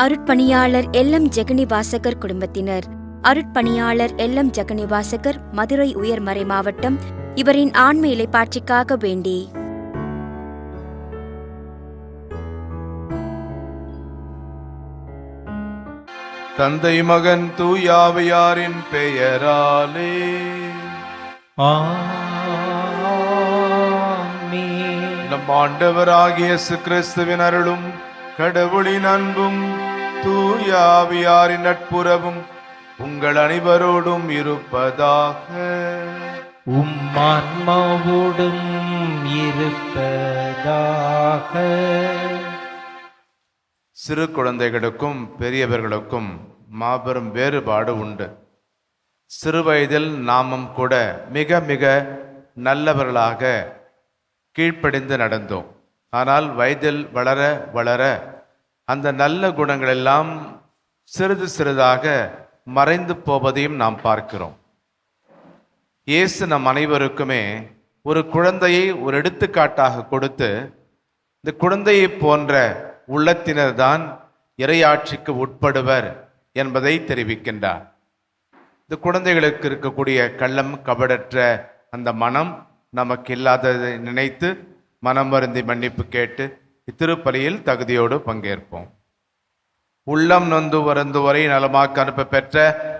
அருட்பணியாளர் LM ஜெகனி வாசகர் குடும்பத்தினர். அருட்பணியாளர் LM ஜெகனி வாசகர் மதுரை உயர்மறை மாவட்டம். இவரின் ஆன்ம இலைப்பாட்சிக்காக வேண்டி. தந்தை மகன் தூயாவையாரின் பெயராலே. ஆமென். நம் ஆண்டவராகிய இயேசு கிறிஸ்துவின் அருளும் கடவுளின் அன்பும் தூயாவியாரின் நட்புறவும் உங்கள் அனைவரோடும் இருப்பதாக. உம் ஆன்மாவோடும் இருப்பதாக. சிறு குழந்தைகளுக்கும் பெரியவர்களுக்கும் மாபெரும் வேறுபாடு உண்டு. சிறு வயதில் நாமும் கூட மிக மிக நல்லவர்களாக கீழ்ப்படிந்து நடந்தோம். ஆனால் வயதில் வளர வளர அந்த நல்ல குணங்கள் எல்லாம் சிறிது சிறிதாக மறைந்து போவதையும் நாம் பார்க்கிறோம். இயேசு நம் அனைவருக்குமே ஒரு குழந்தையை ஒரு எடுத்துக்காட்டாக கொடுத்து இந்த குழந்தையை போன்ற உள்ளத்தினர்தான் இரையாட்சிக்கு உட்படுவர் என்பதை தெரிவிக்கின்றார். இந்த குழந்தைகளுக்கு இருக்கக்கூடிய கள்ளம் கபடற்ற அந்த மனம் நமக்கு இல்லாததை நினைத்து மனம் வருந்தி மன்னிப்பு கேட்டு இத்திருப்பலியில் தகுதியோடு பங்கேற்போம். உள்ளம் நொந்து வருந்துவரை நலமாக்க அனுப்ப பெற்ற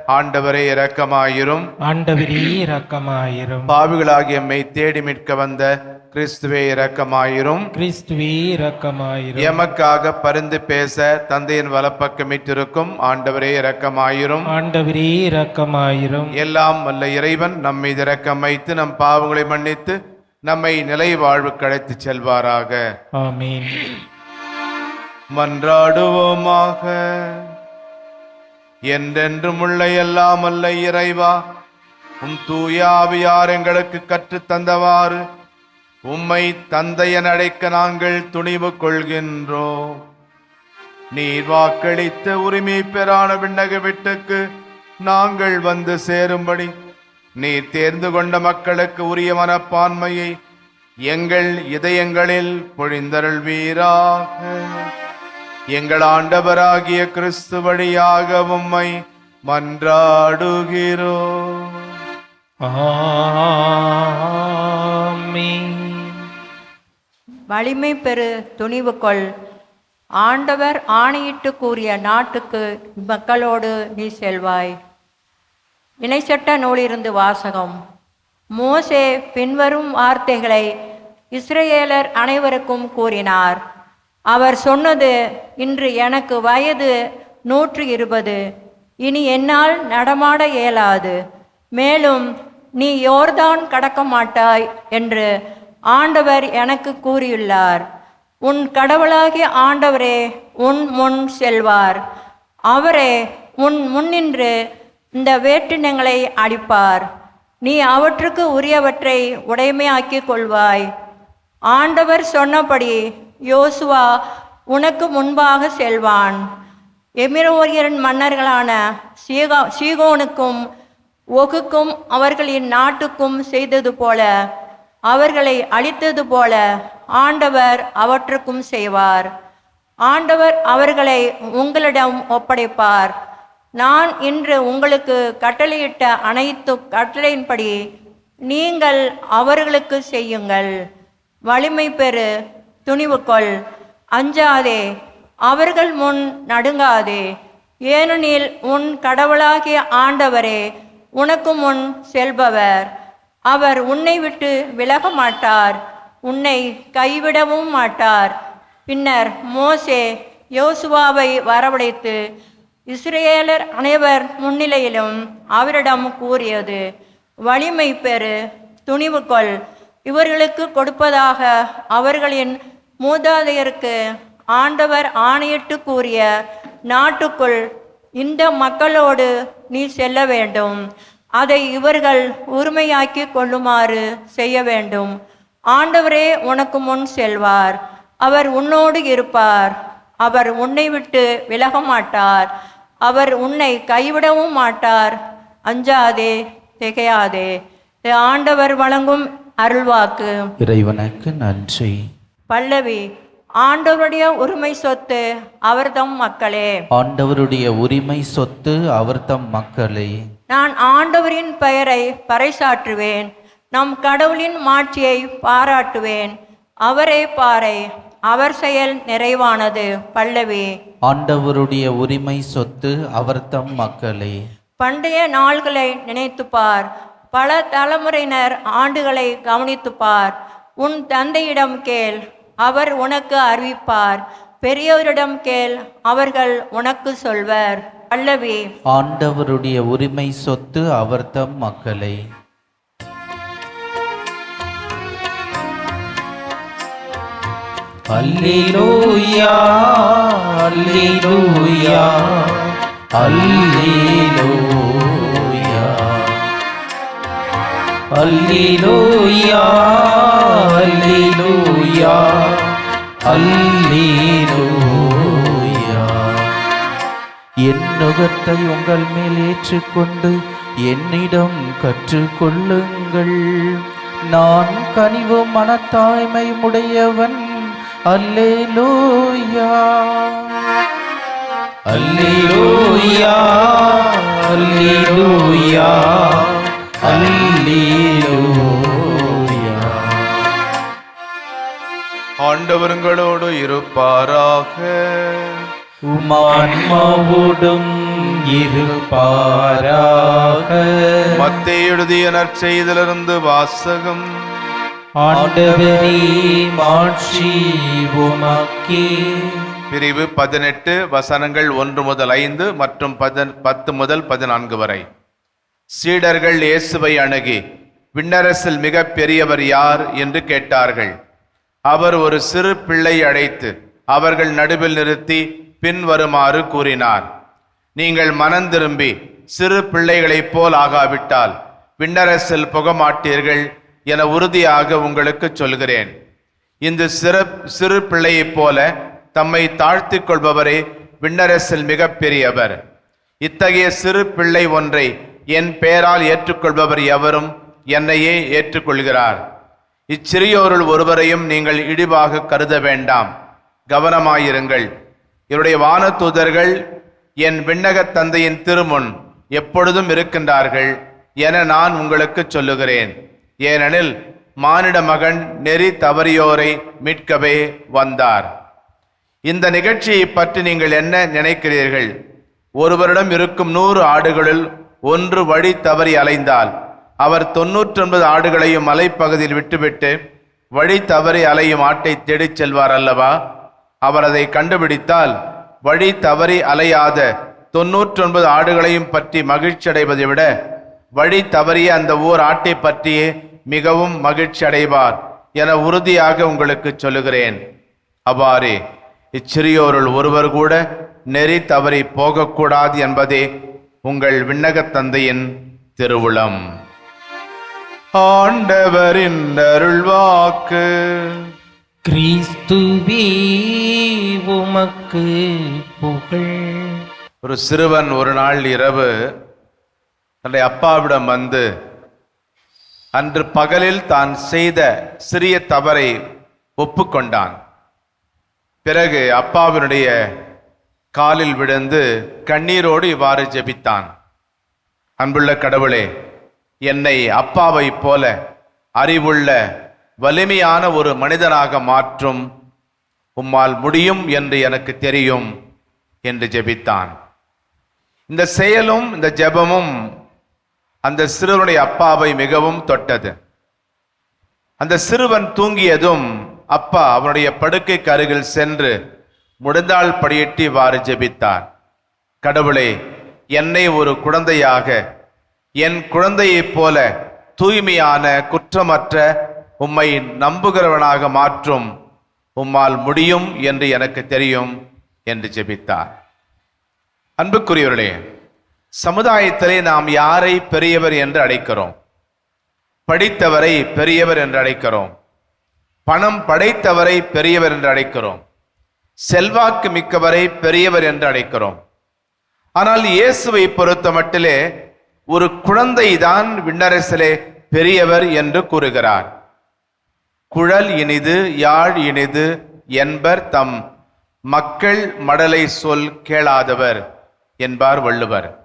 ஆண்டவரே இரக்கமாயிரும். ஆண்டவரே இரக்கமாயிரும். பாவிகளாகிய எம்மை தேடி மீட்க வந்த கிறிஸ்துவே இரக்கமாயிரும். கிறிஸ்துவே இரக்கமாயிரும். எமக்காக பரிந்து பேச தந்தையின் வலப்பக்கமிட்டிருக்கும் ஆண்டவரே இரக்கமாயிரும். ஆண்டவரே இரக்கமாயிரும். எல்லாம் வல்ல இறைவன் நம்மை இரக்கம் வைத்து நம் பாவங்களை மன்னித்து நம்மை நிலை வாழ்வுக்கு அழைத்துச் செல்வாராக. ஆமென். மன்றாடுவோமாக. என்றென்றும் உள்ள எல்லாம் அல்ல இறைவா. உம் தூயாவியார் எங்களுக்கு கற்றுத் தந்தவாறு உம்மை தந்தையன் அழைக்க நாங்கள் துணிவு கொள்கின்றோம். நீர் வாக்களித்த உரிமை பெறான விண்ணக வீட்டுக்கு நாங்கள் வந்து சேரும்படி நீர் தேர்ந்து கொண்ட மக்களுக்கு உரிய மனப்பான்மையை எங்கள் இதயங்களில் பொழிந்தருள்வீராக. எங்கள் ஆண்டவராகிய கிறிஸ்து வழியாக உம்மை மன்றாடுகிறோம் ஆமென். வலிமை பெறு துணிவு கொள் ஆண்டவர் ஆணையிட்டு கூறிய நாட்டுக்கு மக்களோடு நீ செல்வாய். இணைச்சட்ட நூலிருந்து வாசகம். மோசே பின்வரும் வார்த்தைகளை இஸ்ரேலர் அனைவருக்கும் கூறினார். அவர் சொன்னது இன்று எனக்கு வயது நூற்று இருபது. இனி என்னால் நடமாட இயலாது. மேலும் நீ யோர்தான் கடக்க மாட்டாய் என்று ஆண்டவர் எனக்கு கூறியுள்ளார். உன் கடவுளாகிய ஆண்டவரே உன் முன் செல்வார். அவரே உன் முன்னின்று இந்த வேற்றினங்களை அழிப்பார் நீ அவற்றுக்கு உரியவற்றை உடைமையாக்கிக் கொள்வாய். ஆண்டவர் சொன்னபடி யோசுவா உனக்கு முன்பாக செல்வான். எமிரோரியரின் மன்னர்களான சீகா சீகோனுக்கும் ஒகுக்கும் அவர்களின் நாட்டுக்கும் செய்தது போல அவர்களை அழித்தது போல ஆண்டவர் அவற்றுக்கும் செய்வார். ஆண்டவர் அவர்களை உங்களிடம் ஒப்படைப்பார். நான் இன்று உங்களுக்கு கட்டளையிட்ட அனைத்து கட்டளையின்படி நீங்கள் அவர்களுக்கு செய்யுங்கள். வலிமை பெறு துணிவு கொள் அஞ்சாதே அவர்கள் முன் நடுங்காதே. ஏனெனில் உன் கடவுளாகிய ஆண்டவரே உனக்கு முன் செல்பவர். அவர் உன்னை விட்டு விலக மாட்டார் உன்னை கைவிடவும் மாட்டார். பின்னர் மோசே யோசுவாவை வரவழைத்து இஸ்ரேலர் அனைவர் முன்னிலையிலும் அவரிடம் கூறியது வலிமை பெறு துணிவு கொள். இவர்களுக்கு கொடுப்பதாக அவர்களின் மூதாதையருக்கு ஆண்டவர் ஆணையிட்டு கூறிய நாட்டுக்குள் இந்த மக்களோடு நீ செல்ல வேண்டும். அதை இவர்கள் உரிமையாக்கி கொள்ளுமாறு செய்ய வேண்டும். ஆண்டவரே உனக்கு முன் செல்வார். அவர் உன்னோடு இருப்பார். அவர் உன்னை விட்டு விலக மாட்டார் அவர் உன்னை கைவிடவும் மாட்டார். அஞ்சாதே திகையாதே. ஆண்டவர் வழங்கும் அருள்வாக்கு. இறைவனுக்கு நன்றி. பல்லவி ஆண்டவருடைய உரிமை சொத்து அவர்தம் மக்களே. ஆண்டவருடைய உரிமை சொத்து அவர்தம் மக்களே. நான் ஆண்டவரின் பெயரை பறைசாற்றுவேன். நம் கடவுளின் மாட்சியை பாராட்டுவேன். அவரே பாறை. அவர் செயல் நிறைவானது. பல்லவி. ஆண்டவருடைய உரிமை சொத்து அவர்தம் மக்களே. பண்டைய நாள்களை நினைத்துப் பார் பல தலைமுறையினர் ஆண்டுகளை கவனித்துப் பார் உன் தந்தையிடம் கேள் அவர் உனக்கு அறிவிப்பார். பெரியோரிடம் கேள் அவர்கள் உனக்கு சொல்வர். பல்லவி. ஆண்டவருடைய உரிமை சொத்து அவர்தம் மக்களே. அல்லேலூயா அல்லேலூயா அல்லேலூயா. அல்லேலூயா அல்லேலூயா அல்லேலூயா. என் நுகத்தை உங்கள் மேல் ஏற்றுக்கொண்டு என்னிடம் கற்றுக்கொள்ளுங்கள். நான் கனிவு மனத்தாய்மை உடையவன். அல்லேலூயா அல்லேலூயா அல்லேலூயா அல்லேலூயா ஆண்டவருங்களோடு இருப்பாராக. உமான்மாவோடும் இருப்பாராக. மத்தேயு எழுதிய நற்செய்திலிருந்து வாசகம். ஆண்டவரே மாட்சி உமக்கே. பிரிவு பதினெட்டு வசனங்கள் ஒன்று முதல் ஐந்து மற்றும் பதன் பத்து முதல் பதினான்கு வரை. சீடர்கள் இயேசுவை அணுகி விண்ணரசில் மிக பெரியவர் யார் என்று கேட்டார்கள். அவர் ஒரு சிறு பிள்ளை அழைத்து அவர்கள் நடுவில் நிறுத்தி பின்வருமாறு கூறினார். நீங்கள் மனம் திரும்பி சிறு பிள்ளைகளைப் போல் ஆகாவிட்டால் விண்ணரசில் புகமாட்டீர்கள் என உறுதியாக உங்களுக்கு சொல்கிறேன். இந்த சிறு சிறு பிள்ளையைப் போல தம்மை தாழ்த்தி கொள்பவரே விண்ணரசில் மிக பெரியவர் இத்தகைய சிறு பிள்ளை ஒன்றை என் பெயரால் ஏற்றுக்கொள்பவர் எவரும் என்னையே ஏற்றுக்கொள்கிறார். இச்சிறியோருள் ஒருவரையும் நீங்கள் இழிவாக கருத வேண்டாம். கவனமாயிருங்கள். இவருடைய வானதூதர்கள் என் விண்ணகத் தந்தையின் திருமுன் எப்பொழுதும் இருக்கின்றார்கள் என நான் உங்களுக்கு சொல்லுகிறேன். ஏனெனில் மானிட மகன் நெறி தவறியோரை மீட்கவே வந்தார். இந்த நிகழ்ச்சியை பற்றி நீங்கள் என்ன நினைக்கிறீர்கள்? ஒருவரிடம் இருக்கும் நூறு ஆடுகளில் ஒன்று வழி தவறி அலைந்தால் அவர் தொன்னூற்றொன்பது ஆடுகளையும் மலைப்பகுதியில் விட்டுவிட்டு வழி தவறி அலையும் ஆட்டை தேடிச் செல்வார் அல்லவா? அவர் அதை கண்டுபிடித்தால் வழி தவறி அலையாத தொன்னூற்றொன்பது ஆடுகளையும் பற்றி மகிழ்ச்சி அடைவதை விட வழி தவறிய அந்த ஓர் ஆட்டை பற்றியே மிகவும் மகிழ்ச்சி அடைவார் என உறுதியாக உங்களுக்கு சொல்லுகிறேன். அவ்வாறே இச்சிறியோருள் ஒருவர் கூட நெறி தவறி போகக்கூடாது என்பதே உங்கள் விண்ணகத் தந்தையின் திருவுளம். ஆண்டவரின் அருள்வாக்கு. கிறிஸ்துவே உமக்கு புகழ். ஒரு சிறுவன் ஒரு நாள் இரவு தன்னுடைய அப்பாவிடம் வந்து அன்று பகலில் தான் செய்த சிறிய தவறை ஒப்புக்கொண்டான். பிறகு அப்பாவினுடைய காலில் விழுந்து கண்ணீரோடு இவ்வாறு ஜெபித்தான். அன்புள்ள கடவுளே என்னை அப்பாவைப் போல அறிவுள்ள வலிமையான ஒரு மனிதனாக மாற்றும் உம்மால் முடியும் என்று எனக்கு தெரியும் என்று ஜெபித்தான். இந்த செயலும் இந்த ஜெபமும் அந்த சிறுவனுடைய அப்பாவை மிகவும் தொட்டது. அந்த சிறுவன் தூங்கியதும் அப்பா அவனுடைய படுக்கைக்கு அருகில் சென்று முடிந்தால் படியிட்டு இவ்வாறு ஜெபித்தார். கடவுளே என்னை ஒரு குழந்தையாக என் குழந்தையைப் போல தூய்மையான குற்றமற்ற உம்மை நம்புகிறவனாக மாற்றும் உம்மால் முடியும் என்று எனக்கு தெரியும் என்று ஜெபித்தார். அன்புக்குரியவர்களே சமுதாயத்திலே நாம் யாரை பெரியவர் என்று அழைக்கிறோம்? படித்தவரை பெரியவர் என்று அழைக்கிறோம். பணம் படைத்தவரை பெரியவர் என்று அழைக்கிறோம். செல்வாக்கு மிக்கவரை பெரியவர் என்று அழைக்கிறோம். ஆனால் இயேசுவை பொறுத்த மட்டிலே ஒரு குழந்தை தான் விண்ணரசிலே பெரியவர் என்று கூறுகிறார். குழல் இனிது யாழ் இனிது என்பர் தம் மக்கள் மடலை சொல் கேளாதவர் என்பார் வள்ளுவர்.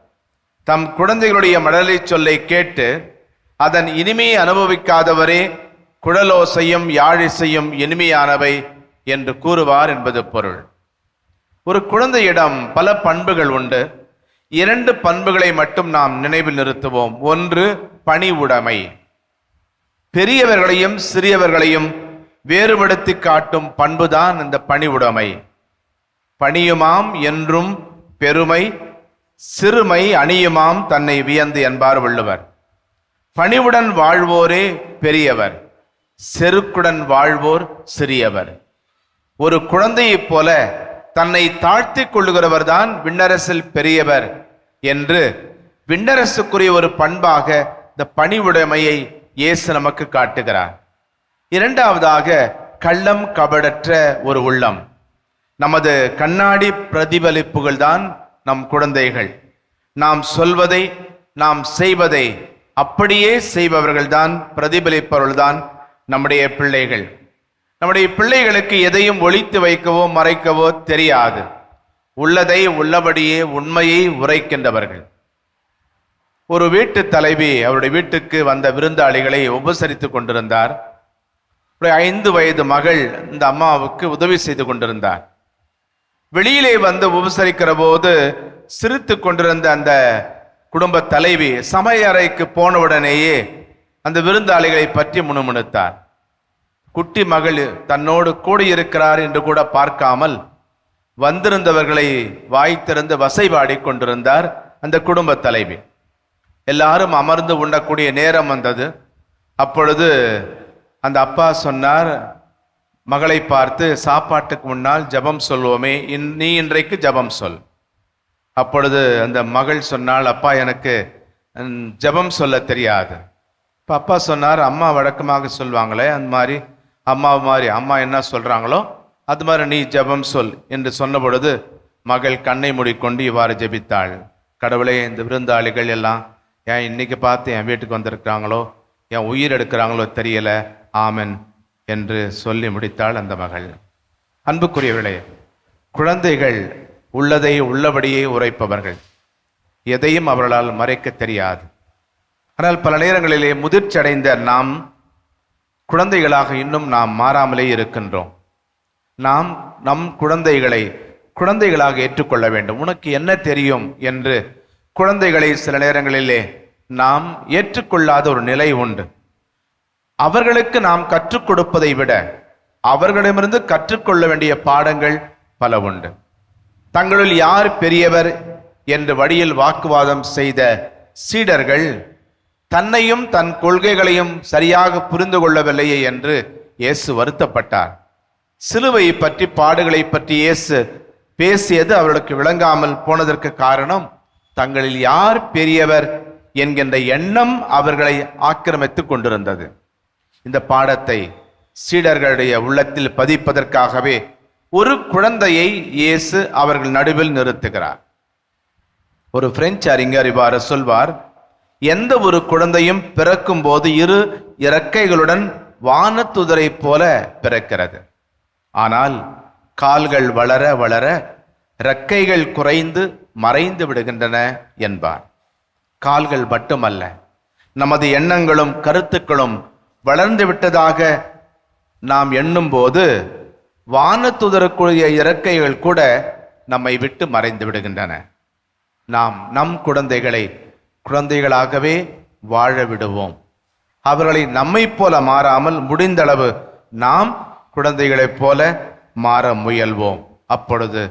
தம் குழந்தைகளுடைய மடலை சொல்லை கேட்டு அதன் இனிமையை அனுபவிக்காதவரே குழலோசையும் யாழிசையும் இனிமையானவை என்று கூறுவார் என்பது பொருள். ஒரு குழந்தையிடம் பல பண்புகள் உண்டு. இரண்டு பண்புகளை மட்டும் நாம் நினைவில் நிறுத்துவோம். ஒன்று பணிவுடைமை பெரியவர்களையும் சிறியவர்களையும் வேறுபடுத்தி காட்டும் பண்புதான் இந்த பணிவுடைமை பணியுமாம் என்றும் பெருமை சிறுமை அணியுமாம் தன்னை வியந்து என்பார் வள்ளுவர். பணிவுடன் வாழ்வோரே பெரியவர். செருக்குடன் வாழ்வோர் சிறியவர். ஒரு குழந்தையைப் போல தன்னை தாழ்த்திக் கொள்ளுகிறவர்தான் விண்ணரசில் பெரியவர் என்று விண்ணரசுக்குரிய ஒரு பண்பாக இந்த பணிவுடைமையை இயேசு நமக்கு காட்டுகிறார். இரண்டாவதாக கள்ளம் கபடற்ற ஒரு உள்ளம். நமது கண்ணாடி பிரதிபலிப்புகள் தான் நம் குழந்தைகள். நாம் சொல்வதை நாம் செய்வதை அப்படியே செய்பவர்கள்தான் பிரதிபலிப்பவர்கள்தான் நம்முடைய பிள்ளைகள். நம்முடைய பிள்ளைகளுக்கு எதையும் ஒழித்து வைக்கவோ மறைக்கவோ தெரியாது. உள்ளதை உள்ளபடியே உண்மையை உரைக்கின்றவர்கள். ஒரு வீட்டு தலைவி அவருடைய வீட்டுக்கு வந்த விருந்தாளிகளை உபசரித்து கொண்டிருந்தார். ஒரு ஐந்து வயது மகள் இந்த அம்மாவுக்கு உதவி செய்து கொண்டிருந்தார். வெளியிலே வந்து உபசரிக்கிற போது சிரித்து கொண்டிருந்த அந்த குடும்ப தலைவி சமையறைக்கு போனவுடனேயே அந்த விருந்தாளிகளை பற்றி முணுமுணுத்தார். குட்டி மகள் தன்னோடு கூடியிருக்கிறார் என்று கூட பார்க்காமல் வந்திருந்தவர்களை வாய் திறந்து வசைபாடி கொண்டிருந்தார் அந்த குடும்ப தலைவி. எல்லாரும் அமர்ந்து உண்ணக்கூடிய நேரம் வந்தது. அப்பொழுது அந்த அப்பா சொன்னார் மகளை பார்த்து சாப்பாட்டுக்கு முன்னால் ஜெபம் சொல்வோமே இன் நீ இன்றைக்கு ஜெபம் சொல். அப்பொழுது அந்த மகள் சொன்னால் அப்பா எனக்கு ஜபம் ஜெபம் சொல்ல தெரியாது. இப்போ அப்பா சொன்னார் அம்மா வழக்கமாக சொல்லுவாங்களே அந்த மாதிரி அம்மா மாதிரி அம்மா என்ன சொல்கிறாங்களோ அது மாதிரி நீ ஜெபம் சொல். என்று சொன்ன பொழுது மகள் கண்ணை மூடிக்கொண்டு இவ்வாறு ஜெபித்தாள். கடவுளே இந்த விருந்தாளிகள் எல்லாம் ஏன் இன்னைக்கு பார்த்து என் வீட்டுக்கு வந்திருக்கிறாங்களோ என் உயிர் எடுக்கிறாங்களோ தெரியல. ஆமென். என்று சொல்லி முடித்தாள் அந்த மகள். அன்புக்குரியவர்களே குழந்தைகள் உள்ளதை உள்ளபடியே உரைப்பவர்கள். எதையும் அவர்களால் மறைக்க தெரியாது. ஆனால் பல நேரங்களிலே முதிர்ச்சியடைந்த நாம் குழந்தைகளாக இன்னும் நாம் மாறாமலே இருக்கின்றோம். நாம் நம் குழந்தைகளை குழந்தைகளாக ஏற்றுக்கொள்ள வேண்டும். உனக்கு என்ன தெரியும் என்று குழந்தைகளை சில நேரங்களிலே நாம் ஏற்றுக்கொள்ளாத ஒரு நிலை உண்டு. அவர்களுக்கு நாம் கற்றுக் கொடுப்பதை விட அவர்களிடமிருந்து கற்றுக்கொள்ள வேண்டிய பாடங்கள் பல உண்டு. தங்களுள் யார் பெரியவர் என்று வழியில் வாக்குவாதம் செய்த சீடர்கள் தன்னையும் தன் கொள்கைகளையும் சரியாக புரிந்து கொள்ளவில்லையே என்று இயேசு வருத்தப்பட்டார். சிலுவை பற்றி பாடுகளை பற்றி இயேசு பேசியது அவர்களுக்கு விளங்காமல் போனதற்கு காரணம் தங்களில் யார் பெரியவர் என்கின்ற எண்ணம் அவர்களை ஆக்கிரமித்துக் கொண்டிருந்தது. இந்த பாடத்தை சீடர்களுடைய உள்ளத்தில் பதிப்பதற்காகவே ஒரு குழந்தையை இயேசு அவர்கள் நடுவில் நிறுத்துகிறார். ஒரு பிரெஞ்சு அறிஞர் இவ்வாறு சொல்வார் எந்த ஒரு குழந்தையும் பிறக்கும் போது இரு இறக்கைகளுடன் வானத்துதரை போல பிறக்கிறது. ஆனால் கால்கள் வளர வளர இறக்கைகள் குறைந்து மறைந்து விடுகின்றன என்பார். கால்கள் மட்டுமல்ல நமது எண்ணங்களும் கருத்துக்களும் வளர்ந்து விட்டதாக நாம் எண்ணும்போது வானத்துதரக்கூடிய இறக்கைகள் கூட நம்மை விட்டு மறைந்து விடுகின்றன. நாம் நம் குழந்தைகளை குழந்தைகளாகவே வாழ விடுவோம். அவர்களை நம்மைப் போல மாறாமல் முடிந்தளவு நாம் குழந்தைகளைப் போல மாற முயல்வோம். அப்பொழுது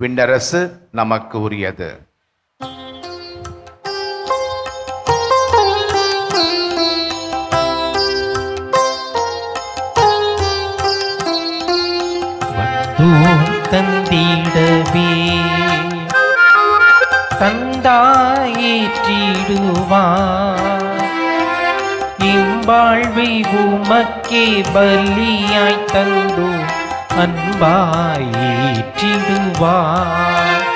விண்ணரசு நமக்கு உரியது. வந்தோம் தந்திடவே தந்தாயிற்றிடுவான். இம்பாழ்வை உமக்கே பலியாய் தந்தோ அன்பாயேற்றிடுவார்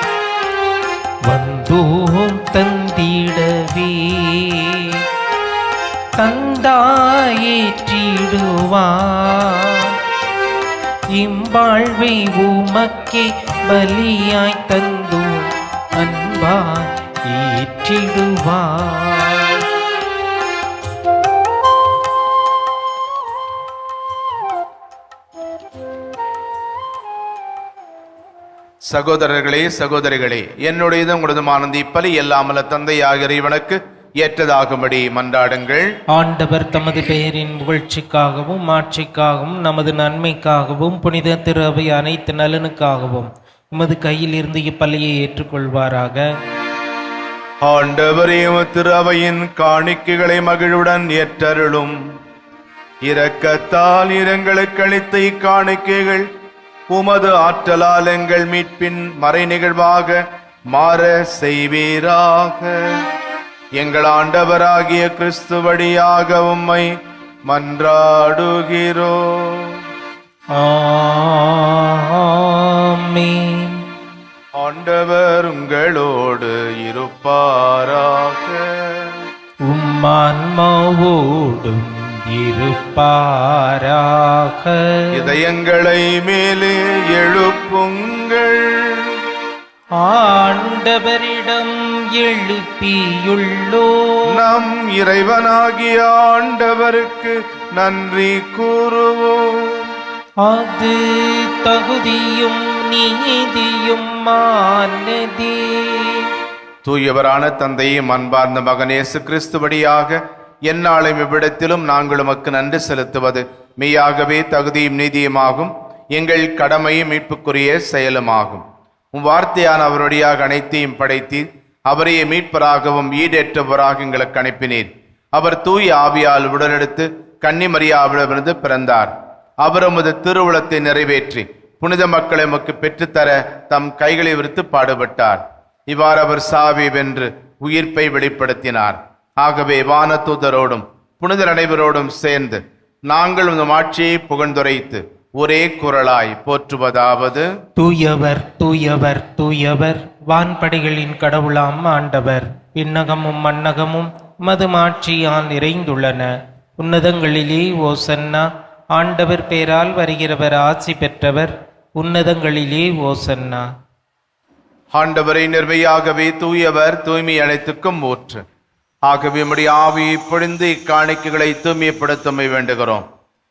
வந்தோம் தந்திடவே. தந்தாயிற்றிடுவான். இம்பாழ்வை உமக்கே பலியாய் தந்தோ அன்பாய் ஏற்றிடுவார். சகோதரர்களே சகோதரிகளே என்னுடையது உங்களதுமானது இப்பலி எல்லாமல்ல தந்தையாகிற இவனுக்கு ஏற்றதாகும்படி மன்றாடுங்கள். ஆண்டவர் தமது பெயரின் புகழ்ச்சிக்காகவும் மாட்சிக்காகவும் நமது நன்மைக்காகவும் புனித திரு அவை அனைத்து நலனுக்காகவும் உமது கையில் இருந்து இப்பள்ளியை ஏற்றுக்கொள்வாராக. ஆண்டவரே திரு அவையின் காணிக்கைகளை மகிழ்வுடன் ஏற்றருளும். இரக்கத்தால் இரங்களுக்கு அளித்த இக்காணிக்கைகள் உமது ஆற்றலால் எங்கள் மீட்பின் மறை நிகழ்வாக மாற செய்வீராக. எங்கள் ஆண்டவராகிய கிறிஸ்து வழியாக உம்மை மன்றாடுகிறோம் ஆமென். ஆண்டவர் உங்களோடு இருப்பாராக. உம்மான்மாவோடும் இருப்பாராக. இதயங்களை மேலே எழுப்புங்கள். ஆண்டவரிடம் எழுப்பியுள்ளோ. நம் இறைவனாகிய ஆண்டவருக்கு நன்றி கூறுவோம். அது தகுதியும் நீதியும் மானதே. தூயவரான தந்தையும் அன்பார்ந்த மகனேசு கிறிஸ்துவடியாக எந்நாளும் இவ்விடத்திலும் நாங்கள் உமக்கு நன்றி செலுத்துவது. மெய்யாகவே தகுதியும் நீதியுமாகும். எங்கள் கடமையும் மீட்புக்குரிய செயலுமாகும். உம் வார்த்தையான அவருடையாக அனைத்தையும் படைத்தீர் அவரையே மீட்பராகவும் ஈடேற்றவராக எங்களுக்கு அனுப்பினீர். அவர் தூய ஆவியால் உடலெடுத்து கன்னிமரியாவிடமிருந்து பிறந்தார். அவர் உமது திருவுளத்தை நிறைவேற்றி புனித மக்களை உமக்கு பெற்றுத்தர தம் கைகளை விரித்து பாடுபட்டார். இவ்வாறு அவர் சாவி வென்று உயிர்ப்பை வெளிப்படுத்தினார். ஆகவே வானதூதரோடும் புனிதர் அனைவரோடும் சேர்ந்து நாங்கள் உமது ஆட்சியை புகழ்ந்துரைத்து ஒரே குரலாய் போற்றுவதாவது. தூயவர் தூயவர் தூயவர் வான்படைகளின் கடவுளாம் ஆண்டவர். விண்ணகமும் மண்ணகமும் மதுமாட்சியால் நிறைந்துள்ளன. உன்னதங்களிலே ஓசன்னா ஆண்டவர் பேரால் வருகிறவர் ஆசி பெற்றவர் உன்னதங்களிலே ஓசன்னா. ஆண்டவரை நிர்மையாகவே தூயவர் தூய்மை அனைத்துக்கும் ஊற்று ஆகவே உம்முடைய ஆவியை பொழிந்து இக்காணிக்கைகளை தூய்மைப்படுத்தமை வேண்டுகிறோம்.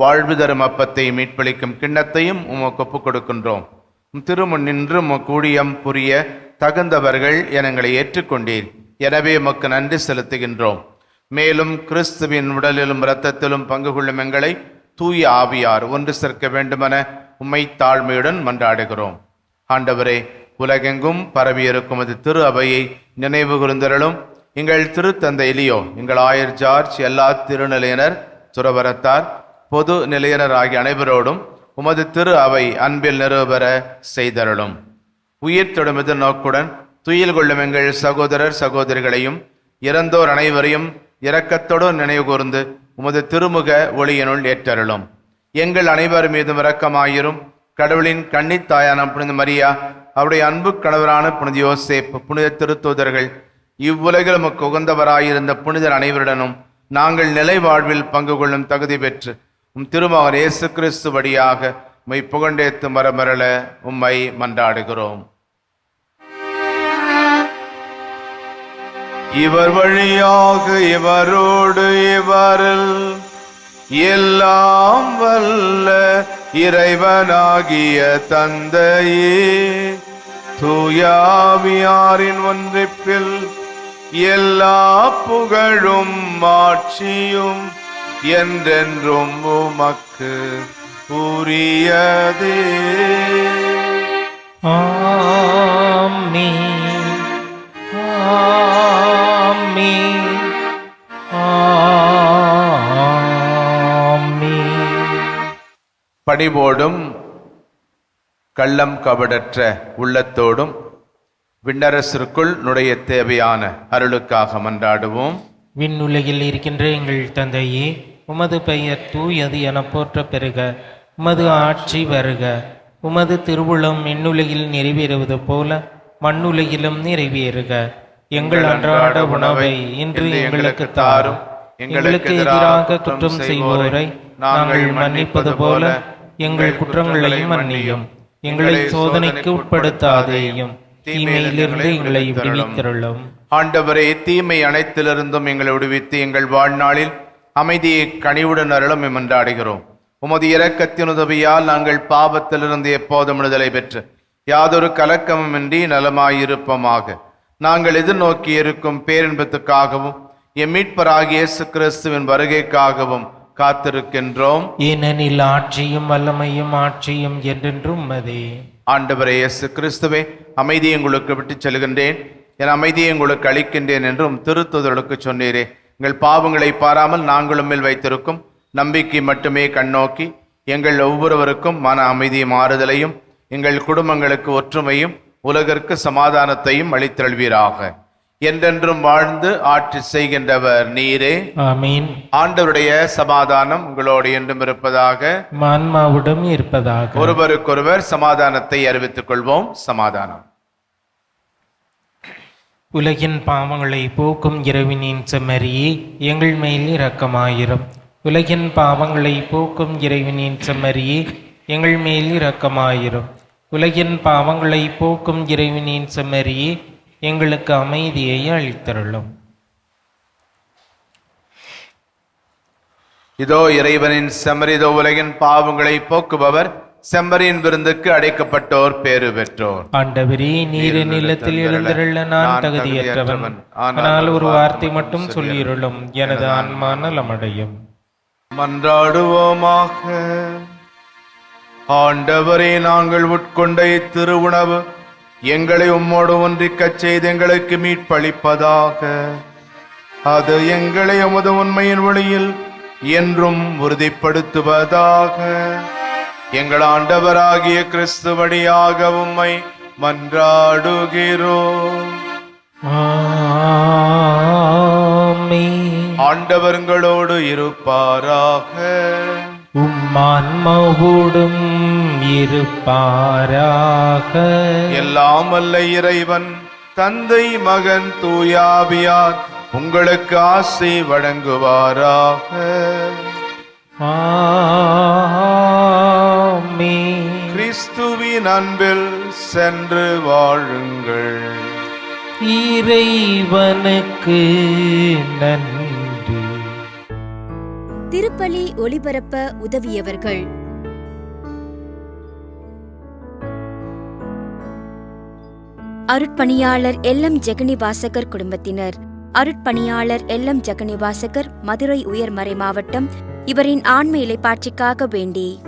வாழ்வு தரும் அப்பத்தை மீட்பளிக்கும் கிண்ணத்தையும் உமக்கு ஒப்புக் கொடுக்கின்றோம் திருமுன் நின்று கூடியம் புரிய தகுந்தவர்கள் எனங்களை ஏற்றுக்கொண்டீர். எனவே உமக்கு நன்றி செலுத்துகின்றோம். மேலும் கிறிஸ்துவின் உடலிலும் இரத்தத்திலும் பங்கு கொள்ளும் எங்களை தூய ஆவியார் ஒன்று சேர்க்க வேண்டுமென உம்மை தாழ்மையுடன் மன்றாடுகிறோம். ஆண்டவரே உலகெங்கும் பரவியிருக்கும் அது திரு அவையை நினைவு கூர்ந்தருளும். எங்கள் திருத்தந்தை எலியோ எங்கள் ஆயர் ஜார்ஜ் எல்லா திருநிலையினர் துறவரத்தார் பொது நிலையினர் ஆகிய அனைவரோடும் உமது திரு அவை அன்பில் நிறுவர செய்தருளும். உயிர் தொடுமது நோக்குடன் துயில் கொள்ளும் எங்கள் சகோதரர் சகோதரிகளையும் இறந்தோர் அனைவரையும் இரக்கத்தோடு நினைவு கூர்ந்து உமது திருமுக ஒளியினுள் ஏற்றருளும். எங்கள் அனைவர் மீதும் இரக்கமாயிரும். கடவுளின் கன்னித்தாயான புனித மரியா அவருடைய அன்பு கணவரான புனித யோசேப் புனித திருத்தூதர்கள் இவ்வுலகில் நமக்கு உகந்தவராயிருந்த புனிதர் அனைவருடனும் நாங்கள் நிலை வாழ்வில் பங்கு கொள்ளும் தகுதி பெற்று உம் திருமகன் இயேசு கிறிஸ்து வழியாக உம்மை புகண்டேத்து மரமரள உம்மை மன்றாடுகிறோம். இவர் வழியாக இவரோடு இவரில் எல்லாம் வல்ல இறைவனாகிய தந்தையே தூயாவியாரின் ஒன்றிப்பில் எல்லா புகழும் ஆட்சியும் என்றென்றும் உமக்கு உரியதே. ஆமென் ஆமென் ஆமென் பணிவோடும் கள்ளம் கபடற்ற உள்ளத்தோடும் விண்ணரசிற்குள் நுழைய தேவையான அருளுக்காக மன்றாடுவோம். விண்ணுலகில் இருக்கின்ற எங்கள் தந்தையே உமது பெயர் தூயது என போற்ற பெறுக உமது ஆட்சி வருக. உமது திருவுளம் விண்ணுலகில் நிறைவேறுவது போல மண்ணுலகிலும் நிறைவேறுக. எங்கள் அன்றாட உணவை இன்று எங்களுக்கு தாரும். எங்களுக்கு எதிராக குற்றம் செய்வோரை நாங்கள் மன்னிப்பது போல எங்கள் குற்றங்களையும் மன்னியும். எங்களை சோதனைக்கு உட்படுத்தாதேயும். தீமையிலிருந்து எங்களை விடுவித்தருளும். ஆண்டவரே தீமை அனைத்திலிருந்தும் எங்களை விடுவித்து எங்கள் வாழ்நாளில் அமைதியை கனிவுடன் அருளும் மன்றாடுகிறோம் உமது இரக்கத்தின் உதவியால் நாங்கள் பாவத்திலிருந்து எப்போதும் விடுதலை பெற்று யாதொரு கலக்கமுமின்றி நலமாயிருப்போமாக. நாங்கள் எதிர்நோக்கி இருக்கும் பேரின்பத்துக்காகவும் எம் மீட்பராகிய இயேசு கிறிஸ்துவின் வருகைக்காகவும் காத்திருக்கின்றோம். ஏனெனில் ஆட்சியும் வல்லமையும் ஆட்சியும் என்றென்றும் உம்மதே ஆண்டவரே இயேசு கிறிஸ்துவே அமைதியை உங்களுக்கு விட்டுச் செல்கின்றேன். என் அமைதியை உங்களுக்கு அளிக்கின்றேன் என்றும் திருத்துதலுக்கு சொன்னீரே. எங்கள் பாவங்களை பாராமல் நாங்களும் மேல் வைத்திருக்கும். நம்பிக்கை மட்டுமே கண்ணோக்கி எங்கள் ஒவ்வொருவருக்கும் மன அமைதியும் ஆறுதலையும் எங்கள் குடும்பங்களுக்கு ஒற்றுமையும் உலகிற்கு சமாதானத்தையும் அளித்தல்வீராக என்றென்றும் வாழ்ந்து ஆட்சி செய்கின்றவர் நீரே. ஆமீன். ஆண்டவருடைய சமாதானம் உங்களோடு என்றும் இருப்பதாக மான்மாவுடன் இருப்பதாக. ஒருவருக்கொருவர் சமாதானத்தை அறிவித்துக் கொள்வோம். சமாதானம். உலகின் பாவங்களை போக்கும் இறைவனின் செம்மறியே எங்கள் மேல் இரக்கமாயிரும். உலகின் பாவங்களை போக்கும் இறைவனின் செம்மறியே எங்கள் மேல் இரக்கமாயிரும். உலகின் பாவங்களை போக்கும் இறைவனின் செம்மறியே எங்களுக்கு அமைதியை அளித்தருளும். இதோ இறைவனின் செமரிதோ உலகின் பாவங்களை போக்குபவர் செம்மறியின் விருந்துக்கு அடைக்கப்பட்டோர் பேறு பெற்றோர். ஆண்டவரே நீர் நிலத்தில் எழுந்தருள நான் தகுதியற்றவன். ஆனால் ஒரு வார்த்தை மட்டும் சொல்லியிருளும். எனது ஆன்மா நலமடையும். மன்றாடுவோமாக. ஆண்டவரே நாங்கள் உட்கொண்ட இத்திருவுணவு எங்களை உம்மோடு ஒன்றிக்கச் செய்து எங்களுக்கு மீட்பளிப்பதாக. அது எங்களை உமது உண்மையின் வழியில் என்றும் உறுதிப்படுத்துவதாக. எங்கள் ஆண்டவராகிய கிறிஸ்து வழியாக உம்மை மன்றாடுகிறோம். ஆண்டவர்களோடு இருப்பாராக உம்மான்மாவோடும் இருப்பாராக எல்லாம் வல்ல இறைவன் தந்தை மகன் தூயாவியார் உங்களுக்கு ஆசை வழங்குவாராக ஆமென். அன்பில் சென்று வாழுங்கள். இறைவனுக்கு நன்றி. திருப்பலி ஒளிபரப்ப உதவியவர்கள். அருட்பணியாளர் எல்எம் ஜெகனி வாசகர் குடும்பத்தினர். அருட்பணியாளர் எல்எம் ஜெகனி வாசகர் மதுரை உயர்மறை மாவட்டம் இவரின் ஆன்ம இலைப்பாட்சிக்காக வேண்டி.